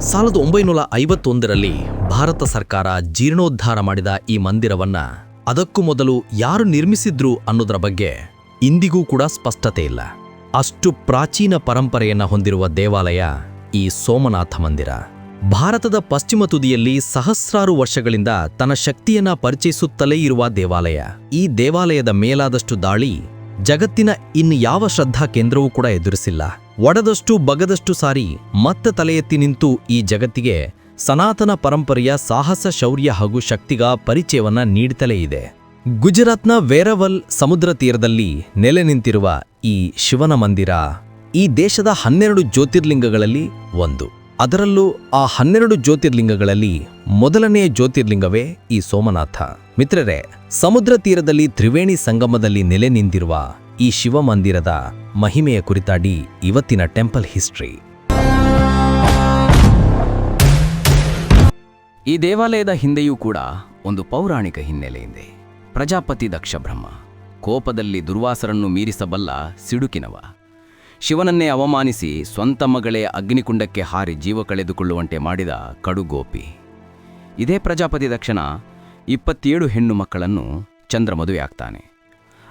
ಸಾವಿರದ ಒಂಬೈನೂರ ಐವತ್ತೊಂದರಲ್ಲಿ ಭಾರತ ಸರ್ಕಾರ ಜೀರ್ಣೋದ್ಧಾರ ಮಾಡಿದ ಈ ಮಂದಿರವನ್ನ ಅದಕ್ಕೂ ಮೊದಲು ಯಾರು ನಿರ್ಮಿಸಿದ್ರು ಅನ್ನೋದರ ಬಗ್ಗೆ ಇಂದಿಗೂ ಕೂಡ ಸ್ಪಷ್ಟತೆ ಇಲ್ಲ. ಅಷ್ಟು ಪ್ರಾಚೀನ ಪರಂಪರೆಯನ್ನ ಹೊಂದಿರುವ ದೇವಾಲಯ ಈ ಸೋಮನಾಥ ಮಂದಿರ. ಭಾರತದ ಪಶ್ಚಿಮ ತುದಿಯಲ್ಲಿ ಸಹಸ್ರಾರು ವರ್ಷಗಳಿಂದ ತನ್ನ ಶಕ್ತಿಯನ್ನ ಪರಿಚಯಿಸುತ್ತಲೇ ಇರುವ ದೇವಾಲಯ. ಈ ದೇವಾಲಯದ ಮೇಲಾದಷ್ಟು ದಾಳಿ ಜಗತ್ತಿನ ಇನ್ನು ಯಾವ ಶ್ರದ್ಧಾ ಕೇಂದ್ರವೂ ಕೂಡ ಎದುರಿಸಿಲ್ಲ. ಒಡೆದಷ್ಟು ಬಗದಷ್ಟು ಸಾರಿ ಮತ್ತೆ ತಲೆ ಎತ್ತಿ ನಿಂತು ಈ ಜಗತ್ತಿಗೆ ಸನಾತನ ಪರಂಪರೆಯ ಸಾಹಸ, ಶೌರ್ಯ ಹಾಗೂ ಶಕ್ತಿಗ ಪರಿಚಯವನ್ನ ನೀಡುತ್ತಲೇ ಇದೆ. ಗುಜರಾತ್ನ ವೇರವಲ್ ಸಮುದ್ರ ತೀರದಲ್ಲಿ ನೆಲೆ ನಿಂತಿರುವ ಈ ಶಿವನ ಮಂದಿರ ಈ ದೇಶದ ಹನ್ನೆರಡು ಜ್ಯೋತಿರ್ಲಿಂಗಗಳಲ್ಲಿ ಒಂದು. ಅದರಲ್ಲೂ ಆ ಹನ್ನೆರಡು ಜ್ಯೋತಿರ್ಲಿಂಗಗಳಲ್ಲಿ ಮೊದಲನೆಯ ಜ್ಯೋತಿರ್ಲಿಂಗವೇ ಈ ಸೋಮನಾಥ. ಮಿತ್ರರೇ, ಸಮುದ್ರ ತೀರದಲ್ಲಿ ತ್ರಿವೇಣಿ ಸಂಗಮದಲ್ಲಿ ನೆಲೆ ನಿಂತಿರುವ ಈ ಶಿವಮಂದಿರದ ಮಹಿಮೆಯ ಕುರಿತಾಡಿ ಇವತ್ತಿನ ಟೆಂಪಲ್ ಹಿಸ್ಟ್ರಿ. ಈ ದೇವಾಲಯದ ಹಿಂದೆಯೂ ಕೂಡ ಒಂದು ಪೌರಾಣಿಕ ಹಿನ್ನೆಲೆಯಿದೆ. ಪ್ರಜಾಪತಿ ದಕ್ಷ ಬ್ರಹ್ಮ ಕೋಪದಲ್ಲಿ ದುರ್ವಾಸರನ್ನು ಮೀರಿಸಬಲ್ಲ ಸಿಡುಕಿನವ. ಶಿವನನ್ನೇ ಅವಮಾನಿಸಿ ಸ್ವಂತ ಮಗಳೇ ಅಗ್ನಿಕುಂಡಕ್ಕೆ ಹಾರಿ ಜೀವ ಕಳೆದುಕೊಳ್ಳುವಂತೆ ಮಾಡಿದ ಕಡುಗೋಪಿ. ಇದೇ ಪ್ರಜಾಪತಿ ದಕ್ಷನ ಇಪ್ಪತ್ತೇಳು ಹೆಣ್ಣು ಮಕ್ಕಳನ್ನು ಚಂದ್ರ ಮದುವೆಯಾಗ್ತಾನೆ.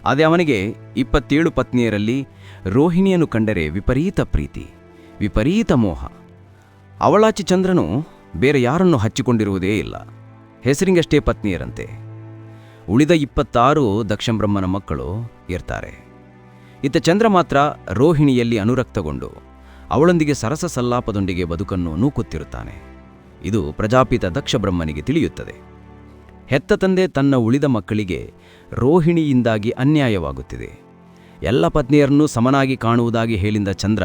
ಅದೇ ಅವನಿಗೆ ಇಪ್ಪತ್ತೇಳು ಪತ್ನಿಯರಲ್ಲಿ ರೋಹಿಣಿಯನ್ನು ಕಂಡರೆ ವಿಪರೀತ ಪ್ರೀತಿ, ವಿಪರೀತ ಮೋಹ. ಅವಳಾಚಿ ಚಂದ್ರನು ಬೇರೆ ಯಾರನ್ನು ಹಚ್ಚಿಕೊಂಡಿರುವುದೇ ಇಲ್ಲ. ಹೆಸರಿಂಗಷ್ಟೇ ಪತ್ನಿಯರಂತೆ. ಉಳಿದ ಇಪ್ಪತ್ತಾರು ದಕ್ಷಬ್ರಹ್ಮನ ಮಕ್ಕಳು ಇರ್ತಾರೆ. ಇತ್ತ ಚಂದ್ರ ಮಾತ್ರ ರೋಹಿಣಿಯಲ್ಲಿ ಅನುರಕ್ತಗೊಂಡು ಅವಳೊಂದಿಗೆ ಸರಸ ಸಲ್ಲಾಪದೊಂದಿಗೆ ಬದುಕನ್ನು ನೂಕುತ್ತಿರುತ್ತಾನೆ. ಇದು ಪ್ರಜಾಪಿತ ದಕ್ಷಬ್ರಹ್ಮನಿಗೆ ತಿಳಿಯುತ್ತದೆ. ಹೆತ್ತ ತಂದೆ ತನ್ನ ಉಳಿದ ಮಕ್ಕಳಿಗೆ ರೋಹಿಣಿಯಿಂದಾಗಿ ಅನ್ಯಾಯವಾಗುತ್ತಿದೆ. ಎಲ್ಲ ಪತ್ನಿಯರನ್ನು ಸಮನಾಗಿ ಕಾಣುವುದಾಗಿ ಹೇಳಿದ ಚಂದ್ರ,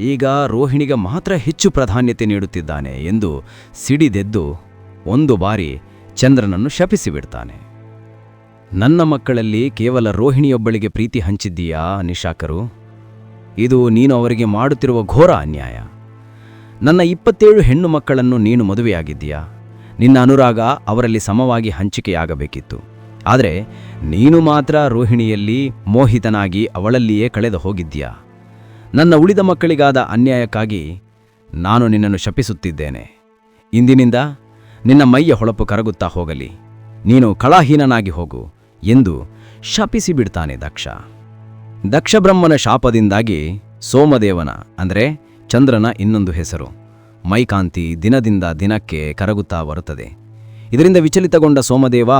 ಈಗ ರೋಹಿಣಿಗೆ ಮಾತ್ರ ಹೆಚ್ಚು ಪ್ರಾಧಾನ್ಯತೆ ನೀಡುತ್ತಿದ್ದಾನೆ ಎಂದು ಸಿಡಿದೆದ್ದು ಒಂದು ಬಾರಿ ಚಂದ್ರನನ್ನು ಶಪಿಸಿಬಿಡ್ತಾನೆ. ನನ್ನ ಮಕ್ಕಳಲ್ಲಿ ಕೇವಲ ರೋಹಿಣಿಯೊಬ್ಬಳಿಗೆ ಪ್ರೀತಿ ಹಂಚಿದ್ದೀಯಾ, ನಿಶಾಕರು? ಇದು ನೀನು ಅವರಿಗೆ ಮಾಡುತ್ತಿರುವ ಘೋರ ಅನ್ಯಾಯ. ನನ್ನ ಇಪ್ಪತ್ತೇಳು ಹೆಣ್ಣು ಮಕ್ಕಳನ್ನು ನೀನು ಮದುವೆಯಾಗಿದ್ದೀಯಾ? ನಿನ್ನ ಅನುರಾಗ ಅವರಲ್ಲಿ ಸಮವಾಗಿ ಹಂಚಿಕೆಯಾಗಬೇಕಿತ್ತು. ಆದರೆ ನೀನು ಮಾತ್ರ ರೋಹಿಣಿಯಲ್ಲಿ ಮೋಹಿತನಾಗಿ ಅವಳಲ್ಲಿಯೇ ಕಳೆದು ಹೋಗಿದ್ದೀಯಾ? ನನ್ನ ಉಳಿದ ಮಕ್ಕಳಿಗಾದ ಅನ್ಯಾಯಕ್ಕಾಗಿ ನಾನು ನಿನ್ನನ್ನು ಶಪಿಸುತ್ತಿದ್ದೇನೆ. ಇಂದಿನಿಂದ ನಿನ್ನ ಮೈಯ ಹೊಳಪು ಕರಗುತ್ತಾ ಹೋಗಲಿ. ನೀನು ಕಳಾಹೀನನಾಗಿ ಹೋಗು ಎಂದು ಶಪಿಸಿಬಿಡ್ತಾನೆ ದಕ್ಷ. ದಕ್ಷಬ್ರಹ್ಮನ ಶಾಪದಿಂದಾಗಿ ಸೋಮದೇವನ, ಅಂದರೆ ಚಂದ್ರನ ಇನ್ನೊಂದು ಹೆಸರು, ಮೈಕಾಂತಿ ದಿನದಿಂದ ದಿನಕ್ಕೆ ಕರಗುತ್ತಾ ಬರುತ್ತದೆ. ಇದರಿಂದ ವಿಚಲಿತಗೊಂಡ ಸೋಮದೇವ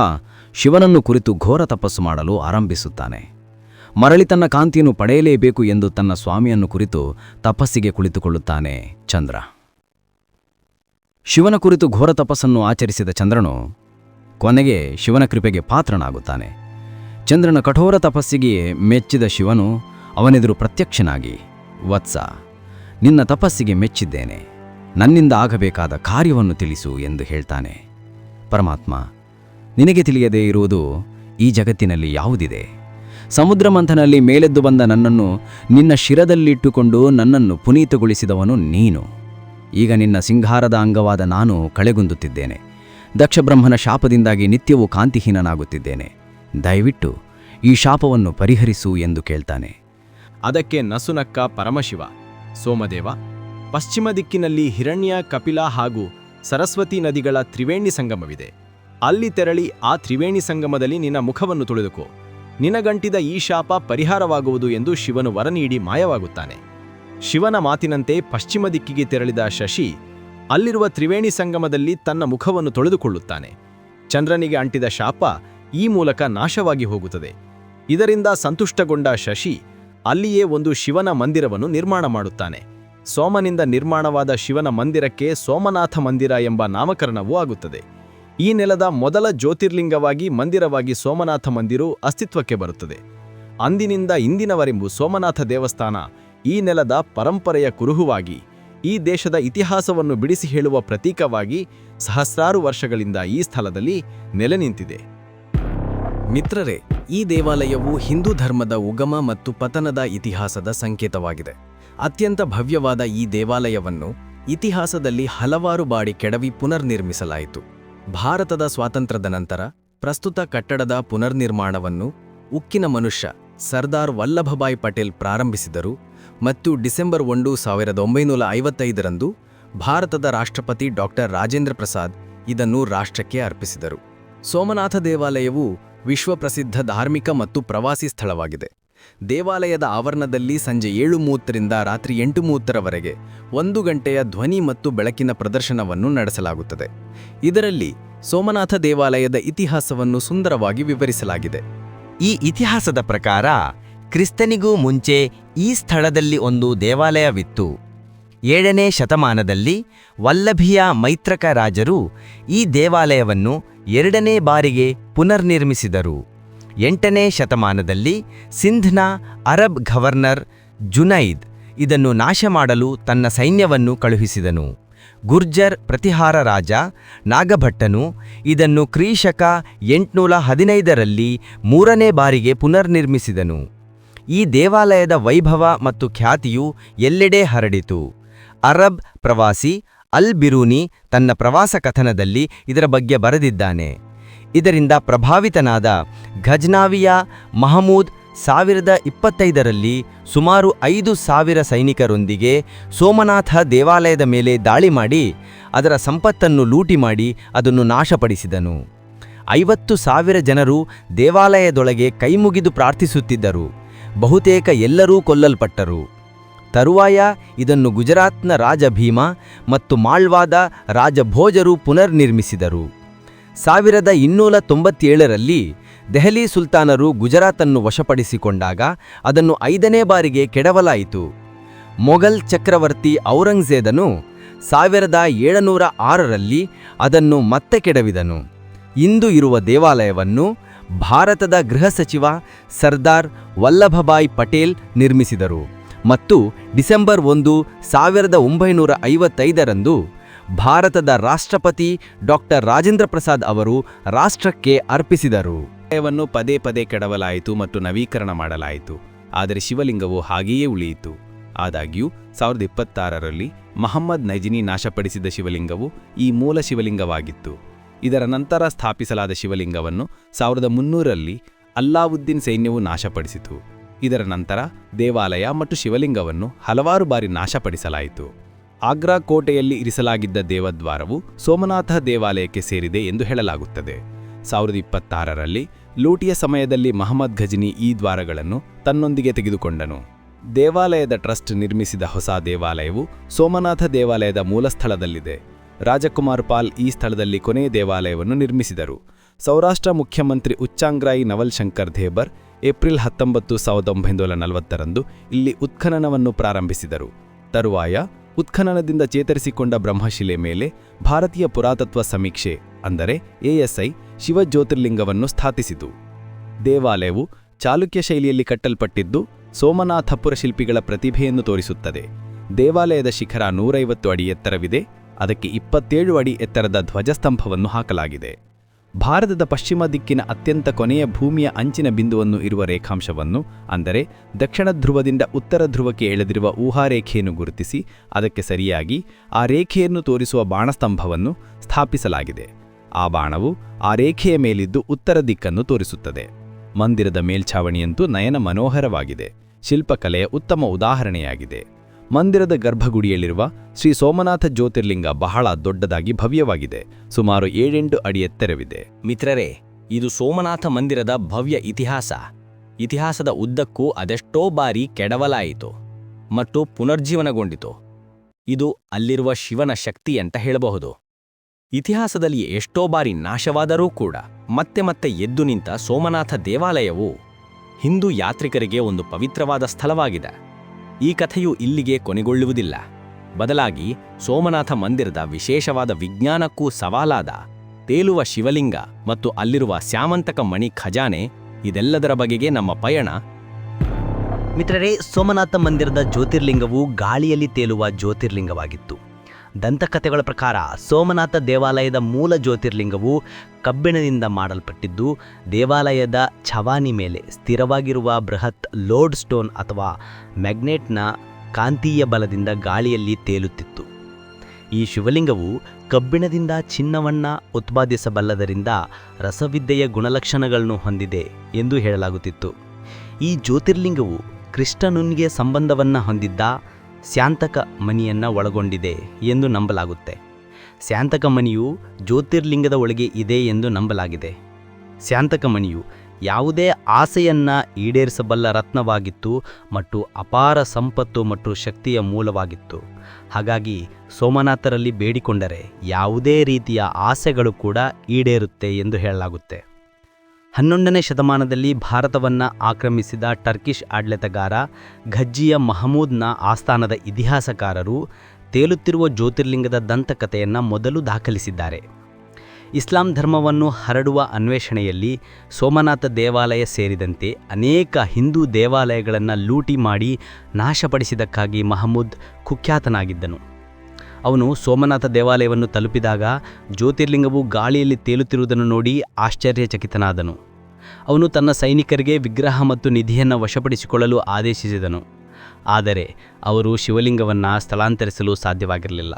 ಶಿವನನ್ನು ಕುರಿತು ಘೋರ ತಪಸ್ಸು ಮಾಡಲು ಆರಂಭಿಸುತ್ತಾನೆ. ಮರಳಿ ತನ್ನ ಕಾಂತಿಯನ್ನು ಪಡೆಯಲೇಬೇಕು ಎಂದು ತನ್ನ ಸ್ವಾಮಿಯನ್ನು ಕುರಿತು ತಪಸ್ಸಿಗೆ ಕುಳಿತುಕೊಳ್ಳುತ್ತಾನೆ ಚಂದ್ರ. ಶಿವನ ಕುರಿತು ಘೋರ ತಪಸ್ಸನ್ನು ಆಚರಿಸಿದ ಚಂದ್ರನು ಕೊನೆಗೆ ಶಿವನ ಕೃಪೆಗೆ ಪಾತ್ರನಾಗುತ್ತಾನೆ. ಚಂದ್ರನ ಕಠೋರ ತಪಸ್ಸಿಗೆ ಮೆಚ್ಚಿದ ಶಿವನು ಅವನೆದುರು ಪ್ರತ್ಯಕ್ಷನಾಗಿ, ವತ್ಸ, ನಿನ್ನ ತಪಸ್ಸಿಗೆ ಮೆಚ್ಚಿದ್ದೇನೆ. ನನ್ನಿಂದ ಆಗಬೇಕಾದ ಕಾರ್ಯವನ್ನು ತಿಳಿಸು ಎಂದು ಹೇಳ್ತಾನೆ. ಪರಮಾತ್ಮ ನಿನಗೆ ತಿಳಿಯದೇ ಇರುವುದು ಈ ಜಗತ್ತಿನಲ್ಲಿ ಯಾವುದಿದೆ? ಸಮುದ್ರ ಮಂಥನಲ್ಲಿ ಮೇಲೆದ್ದು ಬಂದ ನನ್ನನ್ನು ನಿನ್ನ ಶಿರದಲ್ಲಿಟ್ಟುಕೊಂಡು ನನ್ನನ್ನು ಪುನೀತಗೊಳಿಸಿದವನು ನೀನು. ಈಗ ನಿನ್ನ ಸಿಂಗಾರದ ಅಂಗವಾದ ನಾನು ಕಳೆಗುಂದುತ್ತಿದ್ದೇನೆ. ದಕ್ಷಬ್ರಹ್ಮನ ಶಾಪದಿಂದಾಗಿ ನಿತ್ಯವೂ ಕಾಂತಿಹೀನನಾಗುತ್ತಿದ್ದೇನೆ. ದಯವಿಟ್ಟು ಈ ಶಾಪವನ್ನು ಪರಿಹರಿಸು ಎಂದು ಕೇಳ್ತಾನೆ. ಅದಕ್ಕೆ ನಸುನಕ್ಕ ಪರಮಶಿವ, ಸೋಮದೇವ, ಪಶ್ಚಿಮ ದಿಕ್ಕಿನಲ್ಲಿ ಹಿರಣ್ಯ, ಕಪಿಲ ಹಾಗೂ ಸರಸ್ವತಿ ನದಿಗಳ ತ್ರಿವೇಣಿ ಸಂಗಮವಿದೆ. ಅಲ್ಲಿ ತೆರಳಿ ಆ ತ್ರಿವೇಣಿ ಸಂಗಮದಲ್ಲಿ ನಿನ್ನ ಮುಖವನ್ನು ತುಳಿದುಕೋ. ನಿನಗಂಟಿದ ಈ ಶಾಪ ಪರಿಹಾರವಾಗುವುದು ಎಂದು ಶಿವನು ವರ ನೀಡಿ ಮಾಯವಾಗುತ್ತಾನೆ. ಶಿವನ ಮಾತಿನಂತೆ ಪಶ್ಚಿಮ ದಿಕ್ಕಿಗೆ ತೆರಳಿದ ಶಶಿ ಅಲ್ಲಿರುವ ತ್ರಿವೇಣಿ ಸಂಗಮದಲ್ಲಿ ತನ್ನ ಮುಖವನ್ನು ತೊಳೆದುಕೊಳ್ಳುತ್ತಾನೆ. ಚಂದ್ರನಿಗೆ ಅಂಟಿದ ಶಾಪ ಈ ಮೂಲಕ ನಾಶವಾಗಿ ಹೋಗುತ್ತದೆ. ಇದರಿಂದ ಸಂತುಷ್ಟಗೊಂಡ ಶಶಿ ಅಲ್ಲಿಯೇ ಒಂದು ಶಿವನ ಮಂದಿರವನ್ನು ನಿರ್ಮಾಣ ಮಾಡುತ್ತಾನೆ. ಸೋಮನಿಂದ ನಿರ್ಮಾಣವಾದ ಶಿವನ ಮಂದಿರಕ್ಕೆ ಸೋಮನಾಥ ಮಂದಿರ ಎಂಬ ನಾಮಕರಣವೂ ಆಗುತ್ತದೆ. ಈ ನೆಲದ ಮೊದಲ ಜ್ಯೋತಿರ್ಲಿಂಗವಾಗಿ ಮಂದಿರವಾಗಿ ಸೋಮನಾಥ ಮಂದಿರು ಅಸ್ತಿತ್ವಕ್ಕೆ ಬರುತ್ತದೆ. ಅಂದಿನಿಂದ ಇಂದಿನವರೆಂಬು ಸೋಮನಾಥ ದೇವಸ್ಥಾನ ಈ ನೆಲದ ಪರಂಪರೆಯ ಕುರುಹುವಾಗಿ, ಈ ದೇಶದ ಇತಿಹಾಸವನ್ನು ಬಿಡಿಸಿ ಹೇಳುವ ಪ್ರತೀಕವಾಗಿ ಸಹಸ್ರಾರು ವರ್ಷಗಳಿಂದ ಈ ಸ್ಥಳದಲ್ಲಿ ನೆಲೆ ನಿಂತಿದೆ. ಮಿತ್ರರೇ, ಈ ದೇವಾಲಯವು ಹಿಂದೂ ಧರ್ಮದ ಉಗಮ ಮತ್ತು ಪತನದ ಇತಿಹಾಸದ ಸಂಕೇತವಾಗಿದೆ. ಅತ್ಯಂತ ಭವ್ಯವಾದ ಈ ದೇವಾಲಯವನ್ನು ಇತಿಹಾಸದಲ್ಲಿ ಹಲವಾರು ಬಾರಿ ಕೆಡವಿ ಪುನರ್ನಿರ್ಮಿಸಲಾಯಿತು. ಭಾರತದ ಸ್ವಾತಂತ್ರ್ಯದ ನಂತರ ಪ್ರಸ್ತುತ ಕಟ್ಟಡದ ಪುನರ್ನಿರ್ಮಾಣವನ್ನು ಉಕ್ಕಿನ ಮನುಷ್ಯ ಸರ್ದಾರ್ ವಲ್ಲಭಭಾಯ್ ಪಟೇಲ್ ಪ್ರಾರಂಭಿಸಿದರು ಮತ್ತು ಡಿಸೆಂಬರ್ ಒಂದು, ಸಾವಿರದ ಒಂಬೈನೂರ ಐವತ್ತೈದರಂದು ಭಾರತದ ರಾಷ್ಟ್ರಪತಿ ಡಾಕ್ಟರ್ ರಾಜೇಂದ್ರ ಪ್ರಸಾದ್ ಇದನ್ನು ರಾಷ್ಟ್ರಕ್ಕೆ ಅರ್ಪಿಸಿದರು. ಸೋಮನಾಥ ದೇವಾಲಯವು ವಿಶ್ವಪ್ರಸಿದ್ಧ ಧಾರ್ಮಿಕ ಮತ್ತು ಪ್ರವಾಸಿ ಸ್ಥಳವಾಗಿದೆ. ದೇವಾಲಯದ ಆವರಣದಲ್ಲಿ ಸಂಜೆ ಏಳು ಮೂವತ್ತರಿಂದ ರಾತ್ರಿ ಎಂಟು ಮೂವತ್ತರವರೆಗೆ ಒಂದು ಗಂಟೆಯ ಧ್ವನಿ ಮತ್ತು ಬೆಳಕಿನ ಪ್ರದರ್ಶನವನ್ನು ನಡೆಸಲಾಗುತ್ತದೆ. ಇದರಲ್ಲಿ ಸೋಮನಾಥ ದೇವಾಲಯದ ಇತಿಹಾಸವನ್ನು ಸುಂದರವಾಗಿ ವಿವರಿಸಲಾಗಿದೆ. ಈ ಇತಿಹಾಸದ ಪ್ರಕಾರ ಕ್ರಿಸ್ತನಿಗೂ ಮುಂಚೆ ಈ ಸ್ಥಳದಲ್ಲಿ ಒಂದು ದೇವಾಲಯವಿತ್ತು. ಏಳನೇ ಶತಮಾನದಲ್ಲಿ ವಲ್ಲಭಿಯ ಮೈತ್ರಕ ರಾಜರು ಈ ದೇವಾಲಯವನ್ನು ಎರಡನೇ ಬಾರಿಗೆ ಪುನರ್ನಿರ್ಮಿಸಿದರು. ಎಂಟನೇ ಶತಮಾನದಲ್ಲಿ ಸಿಂಧ್ನ ಅರಬ್ ಗವರ್ನರ್ ಜುನೈದ್ ಇದನ್ನು ನಾಶ ಮಾಡಲು ತನ್ನ ಸೈನ್ಯವನ್ನು ಕಳುಹಿಸಿದನು. ಗುರ್ಜರ್ ಪ್ರತಿಹಾರ ರಾಜ ನಾಗಭಟ್ಟನು ಇದನ್ನು ಕ್ರೀಶಕ ಎಂಟುನೂರ ಹದಿನೈದರಲ್ಲಿ ಮೂರನೇ ಬಾರಿಗೆ ಪುನರ್ನಿರ್ಮಿಸಿದನು. ಈ ದೇವಾಲಯದ ವೈಭವ ಮತ್ತು ಖ್ಯಾತಿಯು ಎಲ್ಲೆಡೆ ಹರಡಿತು. ಅರಬ್ ಪ್ರವಾಸಿ ಅಲ್ ಬಿರೂನಿ ತನ್ನ ಪ್ರವಾಸ ಕಥನದಲ್ಲಿ ಇದರ ಬಗ್ಗೆ ಬರೆದಿದ್ದಾನೆ. ಇದರಿಂದ ಪ್ರಭಾವಿತನಾದ ಘಜ್ನಾವಿಯ ಮಹಮೂದ್ ಸಾವಿರದ ಇಪ್ಪತ್ತೈದರಲ್ಲಿ ಸುಮಾರು ಐದು ಸಾವಿರ ಸೈನಿಕರೊಂದಿಗೆ ಸೋಮನಾಥ ದೇವಾಲಯದ ಮೇಲೆ ದಾಳಿ ಮಾಡಿ ಅದರ ಸಂಪತ್ತನ್ನು ಲೂಟಿ ಮಾಡಿ ಅದನ್ನು ನಾಶಪಡಿಸಿದನು. ಐವತ್ತು ಸಾವಿರ ಜನರು ದೇವಾಲಯದೊಳಗೆ ಕೈಮುಗಿದು ಪ್ರಾರ್ಥಿಸುತ್ತಿದ್ದರು. ಬಹುತೇಕ ಎಲ್ಲರೂ ಕೊಲ್ಲಲ್ಪಟ್ಟರು. ತರುವಾಯ ಇದನ್ನು ಗುಜರಾತ್ನ ರಾಜ ಭೀಮ ಮತ್ತು ಮಾಳ್ವಾದ ರಾಜಭೋಜರು ಪುನರ್ನಿರ್ಮಿಸಿದರು. ಸಾವಿರದ ಇನ್ನೂರ ತೊಂಬತ್ತೇಳರಲ್ಲಿ ದೆಹಲಿ ಸುಲ್ತಾನರು ಗುಜರಾತನ್ನು ವಶಪಡಿಸಿಕೊಂಡಾಗ ಅದನ್ನು ಐದನೇ ಬಾರಿಗೆ ಕೆಡವಲಾಯಿತು. ಮೊಘಲ್ ಚಕ್ರವರ್ತಿ ಔರಂಗಜೇಬನು ಸಾವಿರದ ಏಳುನೂರ ಆರರಲ್ಲಿ ಅದನ್ನು ಮತ್ತೆ ಕೆಡವಿದನು. ಇಂದು ಇರುವ ದೇವಾಲಯವನ್ನು ಭಾರತದ ಗೃಹ ಸಚಿವ ಸರ್ದಾರ್ ವಲ್ಲಭಭಾಯ್ ಪಟೇಲ್ ನಿರ್ಮಿಸಿದರು ಮತ್ತು ಡಿಸೆಂಬರ್ ಒಂದು ಸಾವಿರದ ಒಂಬೈನೂರ ಐವತ್ತೈದರಂದು ಭಾರತದ ರಾಷ್ಟ್ರಪತಿ ಡಾಕ್ಟರ್ ರಾಜೇಂದ್ರ ಪ್ರಸಾದ್ ಅವರು ರಾಷ್ಟ್ರಕ್ಕೆ ಅರ್ಪಿಸಿದರು. ದೇವಾಲಯವನ್ನು ಪದೇ ಪದೇ ಕೆಡವಲಾಯಿತು ಮತ್ತು ನವೀಕರಣ ಮಾಡಲಾಯಿತು. ಆದರೆ ಶಿವಲಿಂಗವು ಹಾಗೆಯೇ ಉಳಿಯಿತು. ಆದಾಗ್ಯೂ, ಸಾವಿರದ ಇಪ್ಪತ್ತಾರರಲ್ಲಿ ಮಹಮ್ಮದ್ ನೈಜಿನಿ ನಾಶಪಡಿಸಿದ ಶಿವಲಿಂಗವು ಈ ಮೂಲ ಶಿವಲಿಂಗವಾಗಿತ್ತು. ಇದರ ನಂತರ ಸ್ಥಾಪಿಸಲಾದ ಶಿವಲಿಂಗವನ್ನು ಸಾವಿರದ ಮುನ್ನೂರರಲ್ಲಿ ಅಲ್ಲಾವುದ್ದೀನ್ ಸೈನ್ಯವು ನಾಶಪಡಿಸಿತು. ಇದರ ನಂತರ ದೇವಾಲಯ ಮತ್ತು ಶಿವಲಿಂಗವನ್ನು ಹಲವಾರು ಬಾರಿ ನಾಶಪಡಿಸಲಾಯಿತು. ಆಗ್ರಾ ಕೋಟೆಯಲ್ಲಿ ಇರಿಸಲಾಗಿದ್ದ ದೇವದ್ವಾರವು ಸೋಮನಾಥ ದೇವಾಲಯಕ್ಕೆ ಸೇರಿದೆ ಎಂದು ಹೇಳಲಾಗುತ್ತದೆ. ಸಾವಿರದ ಇಪ್ಪತ್ತಾರರಲ್ಲಿ ಲೂಟಿಯ ಸಮಯದಲ್ಲಿ ಮಹಮ್ಮದ್ ಘಜ್ನಿ ಈ ದ್ವಾರಗಳನ್ನು ತನ್ನೊಂದಿಗೆ ತೆಗೆದುಕೊಂಡನು. ದೇವಾಲಯದ ಟ್ರಸ್ಟ್ ನಿರ್ಮಿಸಿದ ಹೊಸ ದೇವಾಲಯವು ಸೋಮನಾಥ ದೇವಾಲಯದ ಮೂಲಸ್ಥಳದಲ್ಲಿದೆ. ರಾಜಕುಮಾರ್ ಪಾಲ್ ಈ ಸ್ಥಳದಲ್ಲಿ ಕೊನೆಯ ದೇವಾಲಯವನ್ನು ನಿರ್ಮಿಸಿದರು. ಸೌರಾಷ್ಟ್ರ ಮುಖ್ಯಮಂತ್ರಿ ಉಚ್ಚಾಂಗ್ರಾಯಿ ನವಲ್ ಶಂಕರ್ ಧೇಬರ್ ಏಪ್ರಿಲ್ ಹತ್ತೊಂಬತ್ತು ಸಾವಿರದ ಒಂಬೈನೂರ ನಲವತ್ತರಂದು ಇಲ್ಲಿ ಉತ್ಖನನವನ್ನು ಪ್ರಾರಂಭಿಸಿದರು. ತರುವಾಯ ಉತ್ಖನನದಿಂದ ಚೇತರಿಸಿಕೊಂಡ ಬ್ರಹ್ಮಶಿಲೆ ಮೇಲೆ ಭಾರತೀಯ ಪುರಾತತ್ವ ಸಮೀಕ್ಷೆ, ಅಂದರೆ ಎಎಸ್ಐ ಶಿವಜ್ಯೋತಿರ್ಲಿಂಗವನ್ನು ಸ್ಥಾಪಿಸಿತು. ದೇವಾಲಯವು ಚಾಲುಕ್ಯ ಶೈಲಿಯಲ್ಲಿ ಕಟ್ಟಲ್ಪಟ್ಟಿದ್ದು, ಸೋಮನಾಥಪುರ ಶಿಲ್ಪಿಗಳ ಪ್ರತಿಭೆಯನ್ನು ತೋರಿಸುತ್ತದೆ. ದೇವಾಲಯದ ಶಿಖರ ನೂರೈವತ್ತು ಅಡಿ ಎತ್ತರವಿದೆ, ಅದಕ್ಕೆ ಇಪ್ಪತ್ತೇಳು ಅಡಿ ಎತ್ತರದ ಧ್ವಜಸ್ತಂಭವನ್ನು ಹಾಕಲಾಗಿದೆ. ಭಾರತದ ಪಶ್ಚಿಮ ದಿಕ್ಕಿನ ಅತ್ಯಂತ ಕೊನೆಯ ಭೂಮಿಯ ಅಂಚಿನ ಬಿಂದುವನ್ನು ಇರುವ ರೇಖಾಂಶವನ್ನು, ಅಂದರೆ ದಕ್ಷಿಣ ಧ್ರುವದಿಂದ ಉತ್ತರ ಧ್ರುವಕ್ಕೆ ಎಳೆದಿರುವ ಊಹಾರೇಖೆಯನ್ನು ಗುರುತಿಸಿ, ಅದಕ್ಕೆ ಸರಿಯಾಗಿ ಆ ರೇಖೆಯನ್ನು ತೋರಿಸುವ ಬಾಣಸ್ತಂಭವನ್ನು ಸ್ಥಾಪಿಸಲಾಗಿದೆ. ಆ ಬಾಣವು ಆ ರೇಖೆಯ ಮೇಲಿದ್ದು ಉತ್ತರ ದಿಕ್ಕನ್ನು ತೋರಿಸುತ್ತದೆ. ಮಂದಿರದ ಮೇಲ್ಛಾವಣಿಯಂತೂ ನಯನ ಮನೋಹರವಾಗಿದೆ. ಶಿಲ್ಪಕಲೆಯ ಉತ್ತಮ ಉದಾಹರಣೆಯಾಗಿದೆ. ಮಂದಿರದ ಗರ್ಭಗುಡಿಯಲ್ಲಿರುವ ಶ್ರೀ ಸೋಮನಾಥ ಜ್ಯೋತಿರ್ಲಿಂಗ ಬಹಳ ದೊಡ್ಡದಾಗಿ ಭವ್ಯವಾಗಿದೆ. ಸುಮಾರು ಏಳೆಂಟು ಅಡಿ ಎತ್ತರವಿದೆ. ಮಿತ್ರರೇ, ಇದು ಸೋಮನಾಥ ಮಂದಿರದ ಭವ್ಯ ಇತಿಹಾಸ. ಇತಿಹಾಸದ ಉದ್ದಕ್ಕೂ ಅದೆಷ್ಟೋ ಬಾರಿ ಕೆಡವಲಾಯಿತು ಮತ್ತು ಪುನರ್ಜೀವನಗೊಂಡಿತು. ಇದು ಅಲ್ಲಿರುವ ಶಿವನ ಶಕ್ತಿ ಅಂತ ಹೇಳಬಹುದು. ಇತಿಹಾಸದಲ್ಲಿ ಎಷ್ಟೋ ಬಾರಿ ನಾಶವಾದರೂ ಕೂಡ ಮತ್ತೆ ಮತ್ತೆ ಎದ್ದು ನಿಂತ ಸೋಮನಾಥ ದೇವಾಲಯವು ಹಿಂದೂ ಯಾತ್ರಿಕರಿಗೆ ಒಂದು ಪವಿತ್ರವಾದ ಸ್ಥಳವಾಗಿದೆ. ಈ ಕಥೆಯು ಇಲ್ಲಿಗೆ ಕೊನೆಗೊಳ್ಳುವುದಿಲ್ಲ. ಬದಲಾಗಿ ಸೋಮನಾಥ ಮಂದಿರದ ವಿಶೇಷವಾದ ವಿಜ್ಞಾನಕ್ಕೂ ಸವಾಲಾದ ತೇಲುವ ಶಿವಲಿಂಗ ಮತ್ತು ಅಲ್ಲಿರುವ ಸ್ಯಾಮಂತಕ ಮಣಿ ಖಜಾನೆ ಇದೆಲ್ಲದರ ಬಗೆಗೆ ನಮ್ಮ ಪಯಣ. ಮಿತ್ರರೇ, ಸೋಮನಾಥ ಮಂದಿರದ ಜ್ಯೋತಿರ್ಲಿಂಗವು ಗಾಳಿಯಲ್ಲಿ ತೇಲುವ ಜ್ಯೋತಿರ್ಲಿಂಗವಾಗಿತ್ತು. ದಂತಕಥೆಗಳ ಪ್ರಕಾರ ಸೋಮನಾಥ ದೇವಾಲಯದ ಮೂಲ ಜ್ಯೋತಿರ್ಲಿಂಗವು ಕಬ್ಬಿಣದಿಂದ ಮಾಡಲ್ಪಟ್ಟಿದ್ದು, ದೇವಾಲಯದ ಛವಾನಿ ಮೇಲೆ ಸ್ಥಿರವಾಗಿರುವ ಬೃಹತ್ ಲೋಡ್ ಸ್ಟೋನ್ ಅಥವಾ ಮ್ಯಾಗ್ನೆಟ್ನ ಕಾಂತೀಯ ಬಲದಿಂದ ಗಾಳಿಯಲ್ಲಿ ತೇಲುತ್ತಿತ್ತು. ಈ ಶಿವಲಿಂಗವು ಕಬ್ಬಿಣದಿಂದ ಚಿನ್ನವನ್ನ ಉತ್ಪಾದಿಸಬಲ್ಲದರಿಂದ ರಸವಿದ್ಯೆಯ ಗುಣಲಕ್ಷಣಗಳನ್ನು ಹೊಂದಿದೆ ಎಂದು ಹೇಳಲಾಗುತ್ತಿತ್ತು. ಈ ಜ್ಯೋತಿರ್ಲಿಂಗವು ಕೃಷ್ಣನುನಿಗೆ ಸಂಬಂಧವನ್ನು ಹೊಂದಿದ್ದ ಸ್ಯಾಂತಕ ಮನಿಯನ್ನು ಒಳಗೊಂಡಿದೆ ಎಂದು ನಂಬಲಾಗುತ್ತೆ. ಸ್ಯಾಂತಕ ಮನಿಯು ಜ್ಯೋತಿರ್ಲಿಂಗದ ಒಳಗೆ ಇದೆ ಎಂದು ನಂಬಲಾಗಿದೆ. ಸ್ಯಾಂತಕ ಮನಿಯು ಯಾವುದೇ ಆಸೆಯನ್ನು ಈಡೇರಿಸಬಲ್ಲ ರತ್ನವಾಗಿತ್ತು ಮತ್ತು ಅಪಾರ ಸಂಪತ್ತು ಮತ್ತು ಶಕ್ತಿಯ ಮೂಲವಾಗಿತ್ತು. ಹಾಗಾಗಿ ಸೋಮನಾಥರಲ್ಲಿ ಬೇಡಿಕೊಂಡರೆ ಯಾವುದೇ ರೀತಿಯ ಆಸೆಗಳು ಕೂಡ ಈಡೇರುತ್ತೆ ಎಂದು ಹೇಳಲಾಗುತ್ತೆ. ಹನ್ನೊಂದನೇ ಶತಮಾನದಲ್ಲಿ ಭಾರತವನ್ನು ಆಕ್ರಮಿಸಿದ ಟರ್ಕಿಷ್ ಆಡಳಿತಗಾರ ಘಜ್ಜಿಯ ಮಹಮೂದ್ನ ಆಸ್ಥಾನದ ಇತಿಹಾಸಕಾರರು ತೇಲುತ್ತಿರುವ ಜ್ಯೋತಿರ್ಲಿಂಗದ ದಂತಕಥೆಯನ್ನು ಮೊದಲು ದಾಖಲಿಸಿದ್ದಾರೆ. ಇಸ್ಲಾಂ ಧರ್ಮವನ್ನು ಹರಡುವ ಅನ್ವೇಷಣೆಯಲ್ಲಿ ಸೋಮನಾಥ ದೇವಾಲಯ ಸೇರಿದಂತೆ ಅನೇಕ ಹಿಂದೂ ದೇವಾಲಯಗಳನ್ನು ಲೂಟಿ ಮಾಡಿ ನಾಶಪಡಿಸಿದ್ದಕ್ಕಾಗಿ ಮಹಮೂದ್ ಕುಖ್ಯಾತನಾಗಿದ್ದನು. ಅವನು ಸೋಮನಾಥ ದೇವಾಲಯವನ್ನು ತಲುಪಿದಾಗ ಜ್ಯೋತಿರ್ಲಿಂಗವು ಗಾಳಿಯಲ್ಲಿ ತೇಲುತ್ತಿರುವುದನ್ನು ನೋಡಿ ಆಶ್ಚರ್ಯಚಕಿತನಾದನು. ಅವನು ತನ್ನ ಸೈನಿಕರಿಗೆ ವಿಗ್ರಹ ಮತ್ತು ನಿಧಿಯನ್ನು ವಶಪಡಿಸಿಕೊಳ್ಳಲು ಆದೇಶಿಸಿದನು. ಆದರೆ ಅವರು ಶಿವಲಿಂಗವನ್ನು ಸ್ಥಳಾಂತರಿಸಲು ಸಾಧ್ಯವಾಗಿರಲಿಲ್ಲ.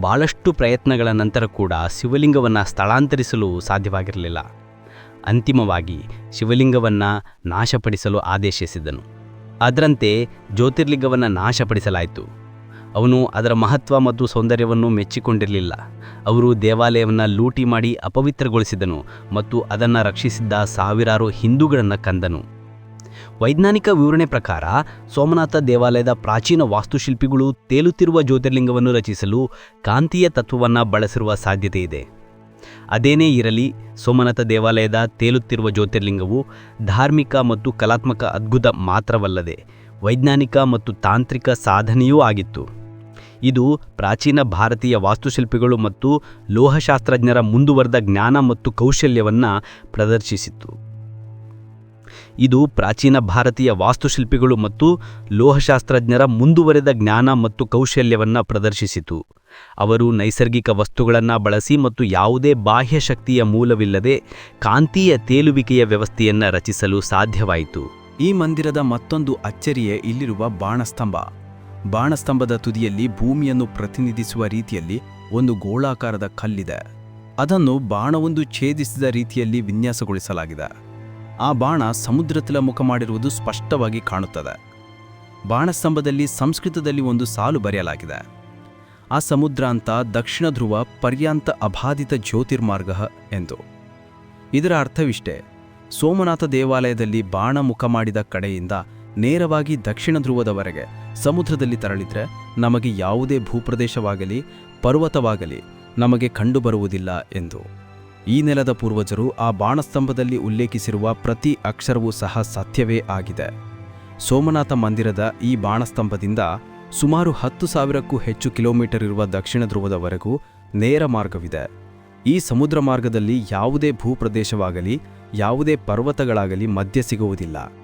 ಭಾಳಷ್ಟು ಪ್ರಯತ್ನಗಳ ನಂತರ ಕೂಡ ಶಿವಲಿಂಗವನ್ನು ಸ್ಥಳಾಂತರಿಸಲು ಸಾಧ್ಯವಾಗಿರಲಿಲ್ಲ. ಅಂತಿಮವಾಗಿ ಶಿವಲಿಂಗವನ್ನು ನಾಶಪಡಿಸಲು ಆದೇಶಿಸಿದನು. ಅದರಂತೆ ಜ್ಯೋತಿರ್ಲಿಂಗವನ್ನು ನಾಶಪಡಿಸಲಾಯಿತು. ಅವನು ಅದರ ಮಹತ್ವ ಮತ್ತು ಸೌಂದರ್ಯವನ್ನು ಮೆಚ್ಚಿಕೊಂಡಿರಲಿಲ್ಲ. ಅವರು ದೇವಾಲಯವನ್ನು ಲೂಟಿ ಮಾಡಿ ಅಪವಿತ್ರಗೊಳಿಸಿದನು ಮತ್ತು ಅದನ್ನು ರಕ್ಷಿಸಿದ್ದ ಸಾವಿರಾರು ಹಿಂದೂಗಳನ್ನು ಕಂದನು. ವೈಜ್ಞಾನಿಕ ವಿವರಣೆ ಪ್ರಕಾರ, ಸೋಮನಾಥ ದೇವಾಲಯದ ಪ್ರಾಚೀನ ವಾಸ್ತುಶಿಲ್ಪಿಗಳು ತೇಲುತ್ತಿರುವ ಜ್ಯೋತಿರ್ಲಿಂಗವನ್ನು ರಚಿಸಲು ಕಾಂತೀಯ ತತ್ವವನ್ನು ಬಳಸಿರುವ ಸಾಧ್ಯತೆ ಇದೆ. ಅದೇನೇ ಇರಲಿ, ಸೋಮನಾಥ ದೇವಾಲಯದ ತೇಲುತ್ತಿರುವ ಜ್ಯೋತಿರ್ಲಿಂಗವು ಧಾರ್ಮಿಕ ಮತ್ತು ಕಲಾತ್ಮಕ ಅದ್ಭುತ ಮಾತ್ರವಲ್ಲದೆ ವೈಜ್ಞಾನಿಕ ಮತ್ತು ತಾಂತ್ರಿಕ ಸಾಧನೆಯೂ ಆಗಿತ್ತು. ಇದು ಪ್ರಾಚೀನ ಭಾರತೀಯ ವಾಸ್ತುಶಿಲ್ಪಿಗಳು ಮತ್ತು ಲೋಹಶಾಸ್ತ್ರಜ್ಞರ ಮುಂದುವರೆದ ಜ್ಞಾನ ಮತ್ತು ಕೌಶಲ್ಯವನ್ನು ಪ್ರದರ್ಶಿಸಿತು ಇದು ಪ್ರಾಚೀನ ಭಾರತೀಯ ವಾಸ್ತುಶಿಲ್ಪಿಗಳು ಮತ್ತು ಲೋಹಶಾಸ್ತ್ರಜ್ಞರ ಮುಂದುವರೆದ ಜ್ಞಾನ ಮತ್ತು ಕೌಶಲ್ಯವನ್ನು ಪ್ರದರ್ಶಿಸಿತು. ಅವರು ನೈಸರ್ಗಿಕ ವಸ್ತುಗಳನ್ನು ಬಳಸಿ ಮತ್ತು ಯಾವುದೇ ಬಾಹ್ಯ ಶಕ್ತಿಯ ಮೂಲವಿಲ್ಲದೆ ಕಾಂತೀಯ ತೇಲುವಿಕೆಯ ವ್ಯವಸ್ಥೆಯನ್ನು ರಚಿಸಲು ಸಾಧ್ಯವಾಯಿತು. ಈ ಮಂದಿರದ ಮತ್ತೊಂದು ಅಚ್ಚರಿಯೇ ಇಲ್ಲಿರುವ ಬಾಣಸ್ತಂಭ. ಬಾಣಸ್ತಂಭದ ತುದಿಯಲ್ಲಿ ಭೂಮಿಯನ್ನು ಪ್ರತಿನಿಧಿಸುವ ರೀತಿಯಲ್ಲಿ ಒಂದು ಗೋಳಾಕಾರದ ಕಲ್ಲಿದೆ. ಅದನ್ನು ಬಾಣವೊಂದು ಛೇದಿಸಿದ ರೀತಿಯಲ್ಲಿ ವಿನ್ಯಾಸಗೊಳಿಸಲಾಗಿದೆ. ಆ ಬಾಣ ಸಮುದ್ರತಲ ಮುಖ ಮಾಡಿರುವುದು ಸ್ಪಷ್ಟವಾಗಿ ಕಾಣುತ್ತದೆ. ಬಾಣಸ್ತಂಭದಲ್ಲಿ ಸಂಸ್ಕೃತದಲ್ಲಿ ಒಂದು ಸಾಲು ಬರೆಯಲಾಗಿದೆ. ಆ ಸಮುದ್ರ ಅಂತ ದಕ್ಷಿಣ ಧ್ರುವ ಪರ್ಯಾಂತ ಅಬಾಧಿತ ಜ್ಯೋತಿರ್ಮಾರ್ಗ ಎಂದು. ಇದರ ಅರ್ಥವಿಷ್ಟೇ. ಸೋಮನಾಥ ದೇವಾಲಯದಲ್ಲಿ ಬಾಣ ಮುಖ ಮಾಡಿದ ಕಡೆಯಿಂದ ನೇರವಾಗಿ ದಕ್ಷಿಣ ಧ್ರುವದವರೆಗೆ ಸಮುದ್ರದಲ್ಲಿ ತರಳಿದರೆ ನಮಗೆ ಯಾವುದೇ ಭೂಪ್ರದೇಶವಾಗಲಿ, ಪರ್ವತವಾಗಲಿ ನಮಗೆ ಕಂಡುಬರುವುದಿಲ್ಲ ಎಂದು. ಈ ನೆಲದ ಪೂರ್ವಜರು ಆ ಬಾಣಸ್ತಂಭದಲ್ಲಿ ಉಲ್ಲೇಖಿಸಿರುವ ಪ್ರತಿ ಅಕ್ಷರವೂ ಸಹ ಸತ್ಯವೇ ಆಗಿದೆ. ಸೋಮನಾಥ ಮಂದಿರದ ಈ ಬಾಣಸ್ತಂಭದಿಂದ ಸುಮಾರು ಹತ್ತು ಸಾವಿರಕ್ಕೂ ಹೆಚ್ಚು ಕಿಲೋಮೀಟರ್ ಇರುವ ದಕ್ಷಿಣ ಧ್ರುವದವರೆಗೂ ನೇರ ಮಾರ್ಗವಿದೆ. ಈ ಸಮುದ್ರ ಮಾರ್ಗದಲ್ಲಿ ಯಾವುದೇ ಭೂಪ್ರದೇಶವಾಗಲಿ, ಯಾವುದೇ ಪರ್ವತಗಳಾಗಲಿ ಮಧ್ಯ ಸಿಗುವುದಿಲ್ಲ.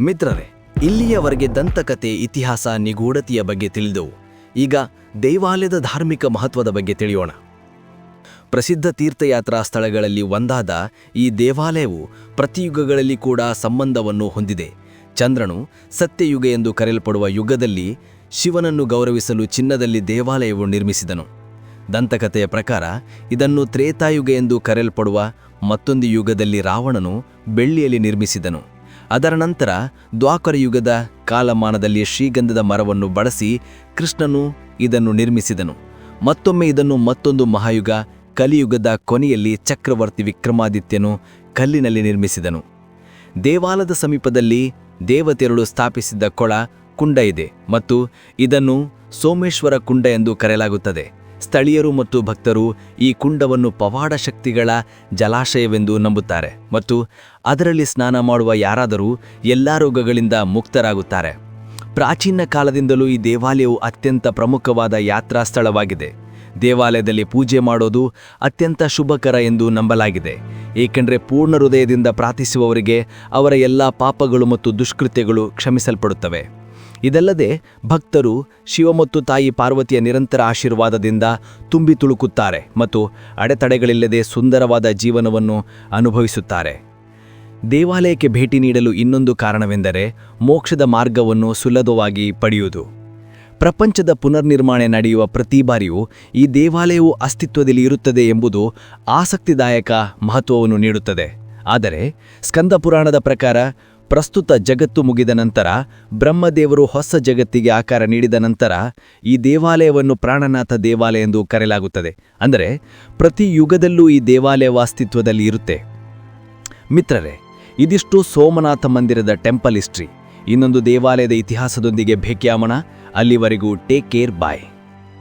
ಮಿತ್ರರೇ, ಇಲ್ಲಿಯವರೆಗೆ ದಂತಕತೆ ಇತಿಹಾಸ ನಿಗೂಢತೆಯ ಬಗ್ಗೆ ತಿಳಿದೆವು ಈಗ ದೇವಾಲಯದ ಧಾರ್ಮಿಕ ಮಹತ್ವದ ಬಗ್ಗೆ ತಿಳಿಯೋಣ. ಪ್ರಸಿದ್ಧ ತೀರ್ಥಯಾತ್ರಾ ಸ್ಥಳಗಳಲ್ಲಿ ಒಂದಾದ ಈ ದೇವಾಲಯವು ಪ್ರತಿಯುಗಗಳಲ್ಲಿ ಕೂಡ ಸಂಬಂಧವನ್ನು ಹೊಂದಿದೆ. ಚಂದ್ರನು ಸತ್ಯಯುಗ ಎಂದು ಕರೆಯಲ್ಪಡುವ ಯುಗದಲ್ಲಿ ಶಿವನನ್ನು ಗೌರವಿಸಲು ಚಿನ್ನದಲ್ಲಿ ದೇವಾಲಯವು ನಿರ್ಮಿಸಿದನು. ದಂತಕಥೆಯ ಪ್ರಕಾರ, ಇದನ್ನು ತ್ರೇತಾಯುಗ ಎಂದು ಕರೆಯಲ್ಪಡುವ ಮತ್ತೊಂದು ಯುಗದಲ್ಲಿ ರಾವಣನು ಬೆಳ್ಳಿಯಲ್ಲಿ ನಿರ್ಮಿಸಿದನು. ಅದರ ನಂತರ ದ್ವಾಪರ ಯುಗದ ಕಾಲಮಾನದಲ್ಲಿ ಶ್ರೀಗಂಧದ ಮರವನ್ನು ಬಳಸಿ ಕೃಷ್ಣನು ಇದನ್ನು ನಿರ್ಮಿಸಿದನು. ಮತ್ತೊಮ್ಮೆ ಇದನ್ನು ಮತ್ತೊಂದು ಮಹಾಯುಗ, ಕಲಿಯುಗದ ಕೊನೆಯಲ್ಲಿ ಚಕ್ರವರ್ತಿ ವಿಕ್ರಮಾದಿತ್ಯನು ಕಲ್ಲಿನಲ್ಲಿ ನಿರ್ಮಿಸಿದನು. ದೇವಾಲಯದ ಸಮೀಪದಲ್ಲಿ ದೇವತೆರಳು ಸ್ಥಾಪಿಸಿದ್ದ ಕೊಳ ಕುಂಡ ಇದೆ ಮತ್ತು ಇದನ್ನು ಸೋಮೇಶ್ವರ ಕುಂಡ ಎಂದು ಕರೆಯಲಾಗುತ್ತದೆ. ಸ್ಥಳೀಯರು ಮತ್ತು ಭಕ್ತರು ಈ ಕುಂಡವನ್ನು ಪವಾಡ ಶಕ್ತಿಗಳ ಜಲಾಶಯವೆಂದು ನಂಬುತ್ತಾರೆ ಮತ್ತು ಅದರಲ್ಲಿ ಸ್ನಾನ ಮಾಡುವ ಯಾರಾದರೂ ಎಲ್ಲ ರೋಗಗಳಿಂದ ಮುಕ್ತರಾಗುತ್ತಾರೆ. ಪ್ರಾಚೀನ ಕಾಲದಿಂದಲೂ ಈ ದೇವಾಲಯವು ಅತ್ಯಂತ ಪ್ರಮುಖವಾದ ಯಾತ್ರಾ ಸ್ಥಳವಾಗಿದೆ ದೇವಾಲಯದಲ್ಲಿ ಪೂಜೆ ಮಾಡೋದು ಅತ್ಯಂತ ಶುಭಕರ ಎಂದು ನಂಬಲಾಗಿದೆ. ಏಕೆಂದರೆ ಪೂರ್ಣ ಹೃದಯದಿಂದ ಪ್ರಾರ್ಥಿಸುವವರಿಗೆ ಅವರ ಎಲ್ಲ ಪಾಪಗಳು ಮತ್ತು ದುಷ್ಕೃತ್ಯಗಳು ಕ್ಷಮಿಸಲ್ಪಡುತ್ತವೆ. ಇದಲ್ಲದೆ ಭಕ್ತರು ಶಿವ ಮತ್ತು ತಾಯಿ ಪಾರ್ವತಿಯ ನಿರಂತರ ಆಶೀರ್ವಾದದಿಂದ ತುಂಬಿ ತುಳುಕುತ್ತಾರೆ ಮತ್ತು ಅಡೆತಡೆಗಳಿಲ್ಲದೆ ಸುಂದರವಾದ ಜೀವನವನ್ನು ಅನುಭವಿಸುತ್ತಾರೆ. ದೇವಾಲಯಕ್ಕೆ ಭೇಟಿ ನೀಡಲು ಇನ್ನೊಂದು ಕಾರಣವೆಂದರೆ ಮೋಕ್ಷದ ಮಾರ್ಗವನ್ನು ಸುಲಭವಾಗಿ ಪಡೆಯುವುದು. ಪ್ರಪಂಚದ ಪುನರ್ನಿರ್ಮಾಣ ನಡೆಯುವ ಪ್ರತಿ ಬಾರಿಯೂ ಈ ದೇವಾಲಯವು ಅಸ್ತಿತ್ವದಲ್ಲಿ ಇರುತ್ತದೆ ಎಂಬುದು ಆಸಕ್ತಿದಾಯಕ ಮಹತ್ವವನ್ನು ನೀಡುತ್ತದೆ. ಆದರೆ, ಸ್ಕಂದ ಪುರಾಣದ ಪ್ರಕಾರ ಪ್ರಸ್ತುತ ಜಗತ್ತು ಮುಗಿದ ನಂತರ, ಬ್ರಹ್ಮದೇವರು ಹೊಸ ಜಗತ್ತಿಗೆ ಆಕಾರ ನೀಡಿದ ನಂತರ, ಈ ದೇವಾಲಯವನ್ನು ಪ್ರಾಣನಾಥ ದೇವಾಲಯ ಎಂದು ಕರೆಯಲಾಗುತ್ತದೆ. ಅಂದರೆ, ಪ್ರತಿ ಯುಗದಲ್ಲೂ ಈ ದೇವಾಲಯ ಅಸ್ತಿತ್ವದಲ್ಲಿ ಇರುತ್ತೆ. ಮಿತ್ರರೇ, ಇದಿಷ್ಟು ಸೋಮನಾಥ ಮಂದಿರದ ಟೆಂಪಲ್ ಹಿಸ್ಟ್ರಿ. ಇನ್ನೊಂದು ದೇವಾಲಯದ ಇತಿಹಾಸದೊಂದಿಗೆ ಭೇಟಿಯಾಗೋಣ. ಅಲ್ಲಿವರೆಗೂ ಟೇಕ್ ಕೇರ್, ಬಾಯ್.